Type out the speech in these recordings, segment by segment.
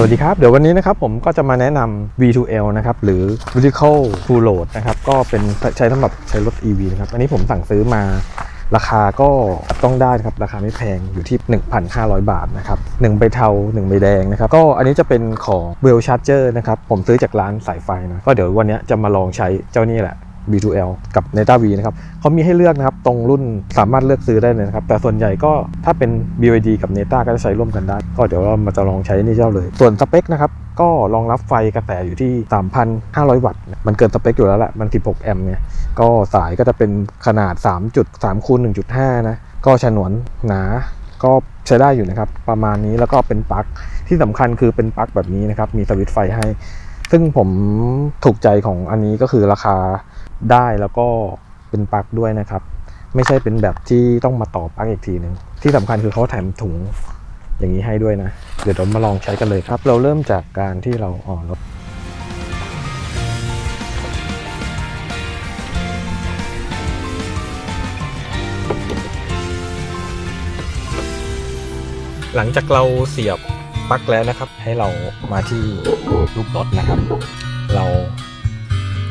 สวัสดีครับ เดี๋ยววันนี้นะครับผมก็จะมาแนะนำ V2L นะครับหรือ Vertical Full Load นะครับก็เป็นใช้สำหรับใช้รถ EV นะครับอันนี้ผมสั่งซื้อมาราคาก็ต้องได้ครับราคาไม่แพงอยู่ที่ 1,500 บาทนะครับ1ใบเทา1ใบแดงนะครับก็อันนี้จะเป็นของ Well Charger นะครับผมซื้อจากร้านสายไฟนะก็เดี๋ยววันนี้จะมาลองใช้เจ้านี่แหละ B2L กับ Neta V นะครับเขามีให้เลือกนะครับตรงรุ่นสามารถเลือกซื้อได้เลยนะครับ แต่ส่วนใหญ่ก็ถ้าเป็น BYD กับ Neta ก็จะใช้ร่วมกันได้ ก็เดี๋ยวเรามาจะลองใช้นี่เจ้าเลย ส่วนสเปคนะครับก็รองรับไฟกระแสอยู่ที่ 3,500 วัตต์ มันเกินสเปคอยู่แล้วแหละ มัน 16 แอมป์เนี่ย ก็สายก็จะเป็นขนาด 3.3คูณ1.5 นะ ก็ฉนวนหนา ก็ใช้ได้อยู่นะครับ ประมาณนี้ แล้วก็เป็นปลั๊ก ที่สำคัญคือเป็นปลั๊กแบบนี้นะครับ มีสวิตช์ไฟให้ ซึ่งผมถูกใจของอันนี้ก็คือราคาได้แล้วก็เป็นปลั๊กด้วยนะครับ ไม่ใช่เป็นแบบที่ต้องมาต่อปลั๊กอีกทีหนึ่งที่สำคัญคือเขาแถมถุงอย่างนี้ให้ด้วยนะ เดี๋ยวเรามาลองใช้กันเลยครับ เราเริ่มจากการที่เราอ่อนรถหลังจากเราเสียบ ปลั๊กแล้วนะครับ ให้เรามาที่รูปรถนะครับ เรา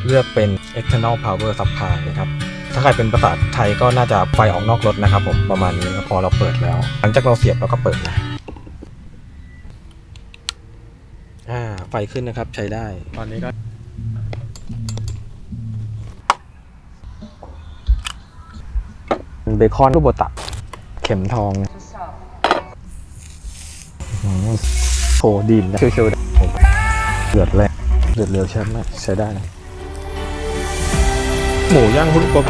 เลือกเป็น external power supply นะครับถ้าใครเป็นภาษาไทยก็น่าจะไฟออกนอกรถนะครับผมประมาณนี้นะพอเราเปิดแล้ว หลังจากเราเสียบเราก็เปิดนะอ่าไฟขึ้นนะครับใช้ได้ ตอนนี้ก็เบคอนรูปโบตะเข็มทองอืม โหดีนนะชิวๆเดือดแรงเดือดเร็วใช่ไหมใช้ได้นะหมูย่างพุ่นกบ